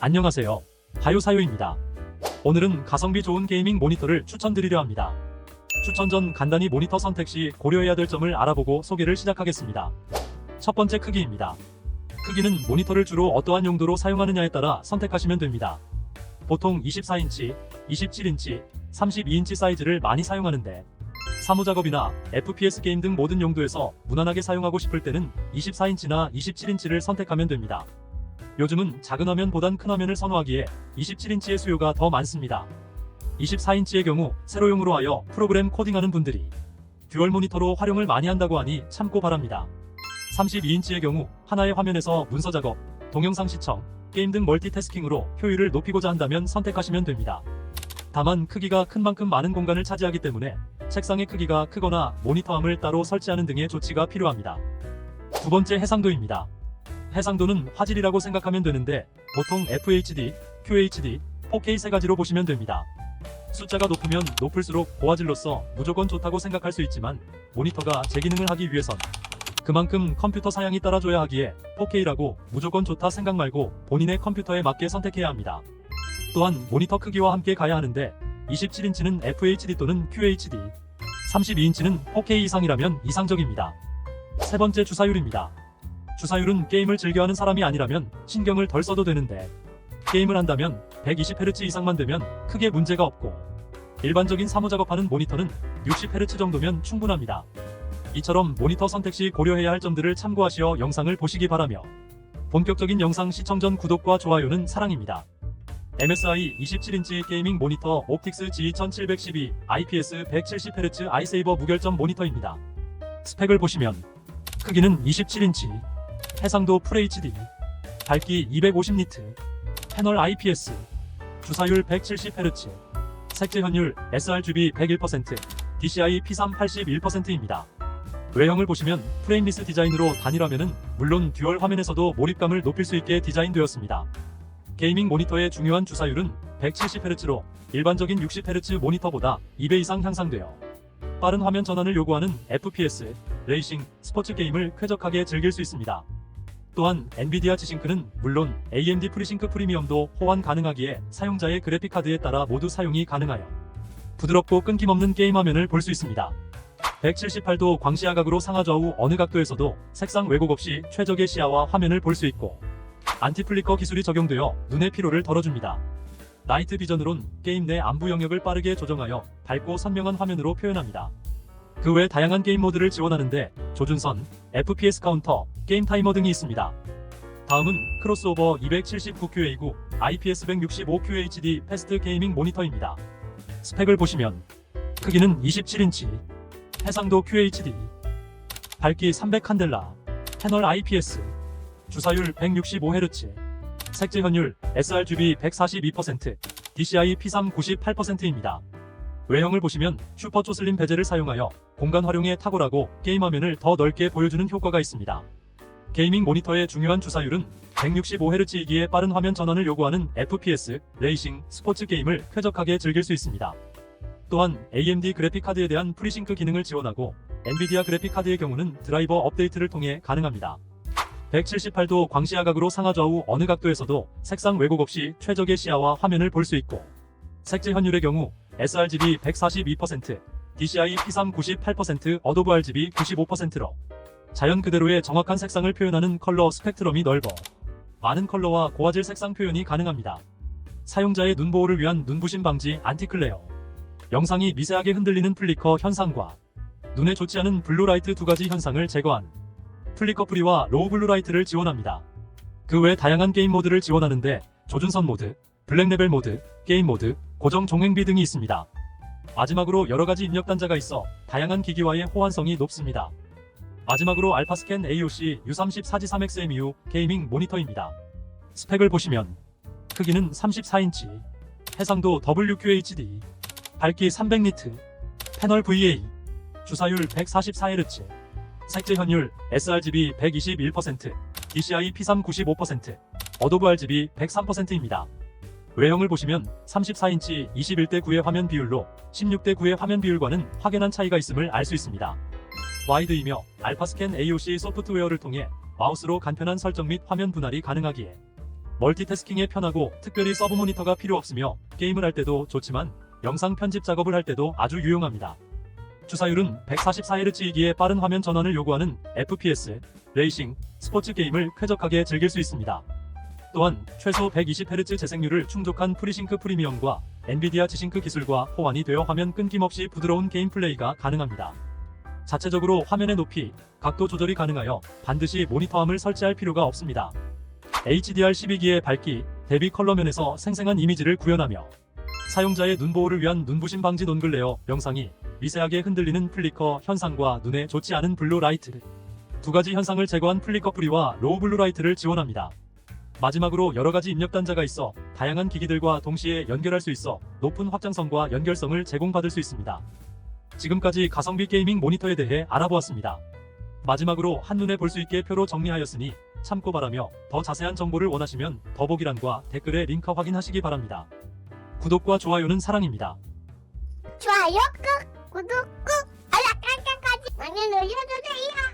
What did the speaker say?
안녕하세요. 바요사요입니다. 오늘은 가성비 좋은 게이밍 모니터를 추천드리려 합니다. 추천 전 간단히 모니터 선택 시 고려해야 될 점을 알아보고 소개를 시작하겠습니다. 첫 번째 크기입니다. 크기는 모니터를 주로 어떠한 용도로 사용하느냐에 따라 선택하시면 됩니다. 보통 24인치, 27인치, 32인치 사이즈를 많이 사용하는데 사무 작업이나 FPS 게임 등 모든 용도에서 무난하게 사용하고 싶을 때는 24인치나 27인치를 선택하면 됩니다. 요즘은 작은 화면보단 큰 화면을 선호하기에 27인치의 수요가 더 많습니다. 24인치의 경우 세로용으로 하여 프로그램 코딩하는 분들이 듀얼 모니터로 활용을 많이 한다고 하니 참고 바랍니다. 32인치의 경우 하나의 화면에서 문서 작업, 동영상 시청, 게임 등 멀티태스킹으로 효율을 높이고자 한다면 선택하시면 됩니다. 다만 크기가 큰 만큼 많은 공간을 차지하기 때문에 책상의 크기가 크거나 모니터함을 따로 설치하는 등의 조치가 필요합니다. 두 번째 해상도입니다. 해상도는 화질이라고 생각하면 되는데 보통 FHD, QHD, 4K 세 가지로 보시면 됩니다. 숫자가 높으면 높을수록 고화질로서 무조건 좋다고 생각할 수 있지만 모니터가 제 기능을 하기 위해선 그만큼 컴퓨터 사양이 따라줘야 하기에 4K라고 무조건 좋다 생각 말고 본인의 컴퓨터에 맞게 선택해야 합니다. 또한 모니터 크기와 함께 가야 하는데 27인치는 FHD 또는 QHD, 32인치는 4K 이상이라면 이상적입니다. 세 번째 주사율입니다. 주사율은 게임을 즐겨하는 사람이 아니라면 신경을 덜 써도 되는데 게임을 한다면 120Hz 이상만 되면 크게 문제가 없고 일반적인 사무 작업하는 모니터는 60Hz 정도면 충분합니다. 이처럼 모니터 선택 시 고려해야 할 점들을 참고하시어 영상을 보시기 바라며 본격적인 영상 시청 전 구독과 좋아요는 사랑입니다. MSI 27인치 게이밍 모니터 옵틱스 G2712 IPS 170Hz 아이세이버 무결점 모니터입니다. 스펙을 보시면 크기는 27인치, 해상도 FHD, 밝기 250니트, 패널 IPS, 주사율 170Hz, 색재 현율 sRGB 101%, DCI P3 81%입니다. 외형을 보시면 프레임리스 디자인으로 단일화면은 물론 듀얼 화면에서도 몰입감을 높일 수 있게 디자인되었습니다. 게이밍 모니터의 중요한 주사율은 170Hz로 일반적인 60Hz 모니터보다 2배 이상 향상되어 빠른 화면 전환을 요구하는 FPS, 레이싱, 스포츠 게임을 쾌적하게 즐길 수 있습니다. 또한 엔비디아 지싱크는 물론 AMD 프리싱크 프리미엄도 호환 가능하기에 사용자의 그래픽카드에 따라 모두 사용이 가능하여 부드럽고 끊김없는 게임 화면을 볼 수 있습니다. 178도 광시야각으로 상하좌우 어느 각도에서도 색상 왜곡 없이 최적의 시야와 화면을 볼 수 있고 안티플리커 기술이 적용되어 눈의 피로를 덜어줍니다. 나이트 비전으론 게임 내 안부 영역을 빠르게 조정하여 밝고 선명한 화면으로 표현합니다. 그 외 다양한 게임 모드를 지원하는데 조준선, FPS 카운터, 게임 타이머 등이 있습니다. 다음은 크로스오버 279QA9 IPS 165QHD 패스트 게이밍 모니터입니다. 스펙을 보시면 크기는 27인치, 해상도 QHD, 밝기 300칸델라, 패널 IPS, 주사율 165Hz, 색재 현율 sRGB 142%, DCI P3 98%입니다. 외형을 보시면 슈퍼 초슬림 베젤을 사용하여 공간 활용에 탁월하고 게임 화면을 더 넓게 보여주는 효과가 있습니다. 게이밍 모니터의 중요한 주사율은 165Hz이기에 빠른 화면 전환을 요구하는 FPS, 레이싱, 스포츠 게임을 쾌적하게 즐길 수 있습니다. 또한 AMD 그래픽 카드에 대한 프리싱크 기능을 지원하고 엔비디아 그래픽 카드의 경우는 드라이버 업데이트를 통해 가능합니다. 178도 광시야각으로 상하좌우 어느 각도에서도 색상 왜곡 없이 최적의 시야와 화면을 볼 수 있고 색재 현율의 경우 sRGB 142%, DCI P3 98%, 어도브 RGB 95%로 자연 그대로의 정확한 색상을 표현하는 컬러 스펙트럼이 넓어 많은 컬러와 고화질 색상 표현이 가능합니다. 사용자의 눈 보호를 위한 눈부심 방지 안티클레어 영상이 미세하게 흔들리는 플리커 현상과 눈에 좋지 않은 블루라이트 두 가지 현상을 제거한 플리커 프리와 로우 블루라이트를 지원합니다. 그 외 다양한 게임 모드를 지원하는데 조준선 모드, 블랙 레벨 모드, 게임 모드, 고정 종횡비 등이 있습니다. 마지막으로 여러 가지 입력 단자가 있어 다양한 기기와의 호환성이 높습니다. 마지막으로 알파스캔 AOC U34G3XMU 게이밍 모니터입니다. 스펙을 보시면 크기는 34인치, 해상도 WQHD, 밝기 300니트, 패널 VA, 주사율 144Hz, 색재 현율 sRGB 121%, DCI P3 95%, 어도브 RGB 103%입니다. 외형을 보시면 34인치 21대 9의 화면 비율로 16대 9의 화면 비율과는 확연한 차이가 있음을 알 수 있습니다. 와이드이며 알파스캔 AOC 소프트웨어를 통해 마우스로 간편한 설정 및 화면 분할이 가능하기에 멀티태스킹에 편하고 특별히 서브 모니터가 필요 없으며 게임을 할 때도 좋지만 영상 편집 작업을 할 때도 아주 유용합니다. 주사율은 144Hz이기에 빠른 화면 전환을 요구하는 FPS, 레이싱, 스포츠 게임을 쾌적하게 즐길 수 있습니다. 또한 최소 120Hz 재생률을 충족한 프리싱크 프리미엄과 엔비디아 지싱크 기술과 호환이 되어 화면 끊김없이 부드러운 게임 플레이가 가능합니다. 자체적으로 화면의 높이, 각도 조절이 가능하여 반드시 모니터함을 설치할 필요가 없습니다. HDR 12기의 밝기, 대비 컬러면에서 생생한 이미지를 구현하며 사용자의 눈 보호를 위한 눈부심 방지 논글 레어 영상이 미세하게 흔들리는 플리커 현상과 눈에 좋지 않은 블루 라이트 두 가지 현상을 제거한 플리커 프리와 로우 블루 라이트를 지원합니다. 마지막으로 여러가지 입력 단자가 있어 다양한 기기들과 동시에 연결할 수 있어 높은 확장성과 연결성을 제공받을 수 있습니다. 지금까지 가성비 게이밍 모니터에 대해 알아보았습니다. 마지막으로 한눈에 볼 수 있게 표로 정리하였으니 참고 바라며 더 자세한 정보를 원하시면 더보기란과 댓글에 링크 확인하시기 바랍니다. 구독과 좋아요는 사랑입니다. 좋아요 꾹! 구독 꾹! 알람 깜깜까지 많이 눌러주세요!